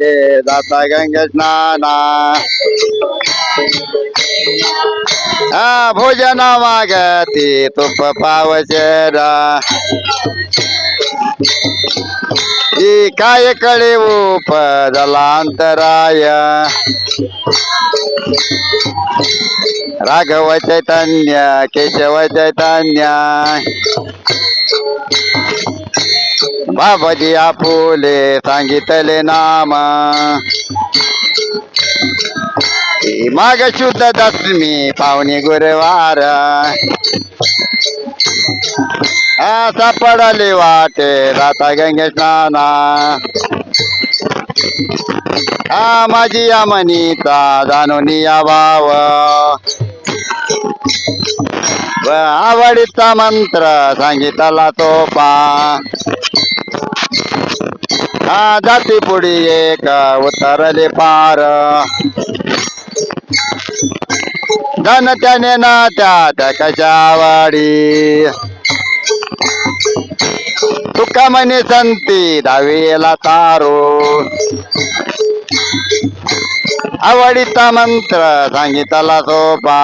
ये जाता गंगे स्नाना हा भोजन मागती तुप पावचरा ई काय कळे उप जलांतराय राघव चैतन्य केशव चैतन्य। बाबाजी आपुले सांगितले नाम. माग शुद्ध दशमी पावणे गुरुवार. हा सापडले वाटे राता गंगे स्नाना. हा माझी या मनीचा जाणून या भाव. आवडीचा मंत्र सांगितला तो पा. हा जाती पुढी एक उतरले पार. धन त्याने ना त्या त्या कशावाडी तुका म्हणे संती दहावीला तारो. आवडीचा मंत्र सांगितला सोपा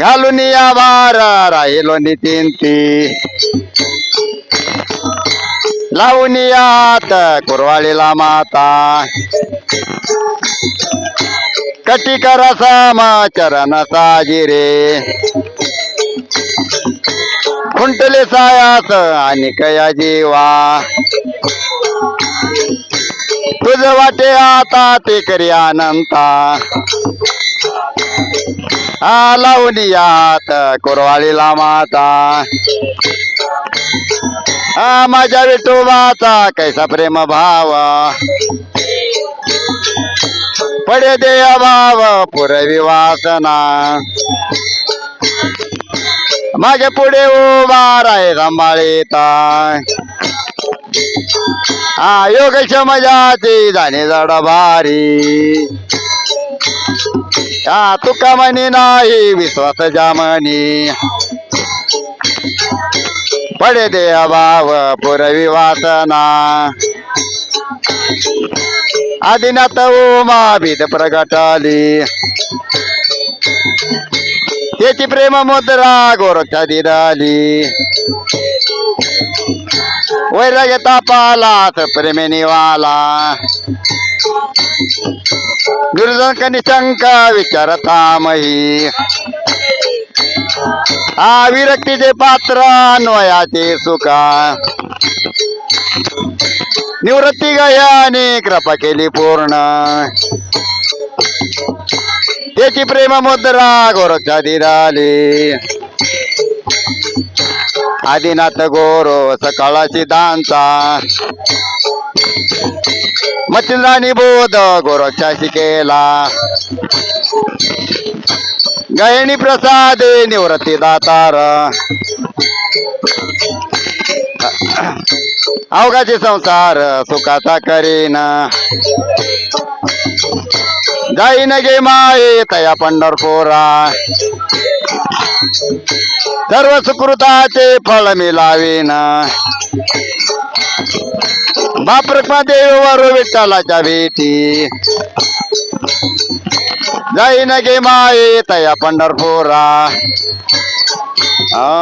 घालून या भार राहिलो नितीन ती लावून यात कुरवाळीला माता. कटी करा समाचरण साजिरे. खुंटले सायास आणि कया जीवा. तुझ वाटे आता ते करी अनंता. हा लावून यात कुरवाळीला माता. हा माझ्या विठोबाचा कैसा प्रेम भाव. पडे दे भाव पुरवी वासना. मागे पुढे उभा राय सांभाळीता. हा योग मजाची जाणे जाडा भारी. हा तुका म्हणी नाही विश्वास जामनी. पडे दे भाव पुरवी वासना. आदिनाथ उमा भीत प्रगटाली. त्याची प्रेम मुद्रा गोरक्षा दिली वैराग्य तापाला प्रेमे वाला दुर्जन निशंक विचारतामही हा विरक्तीचे पात्र अन्वयाचे सुका. निवृत्ती गयाने कृपा केली पूर्ण. त्याची प्रेम मुद्रा गोरक्षा दिराली. आदिनाथ गोरो सकाळाची दांचा मच्छिंद्राणी बोध गोरक्षा शिकेला. गयणी प्रसादे निवृत्ती दातार. अवघाचे संसार सुखाचा करीन. जाईन गे माये तया पंढरपुरा. सर्व सुकृताचे फळ मिळावीन देव देवर विठ्ठलाच्या भेटी. जाईन गे माये तया पंढरपुरा. आ.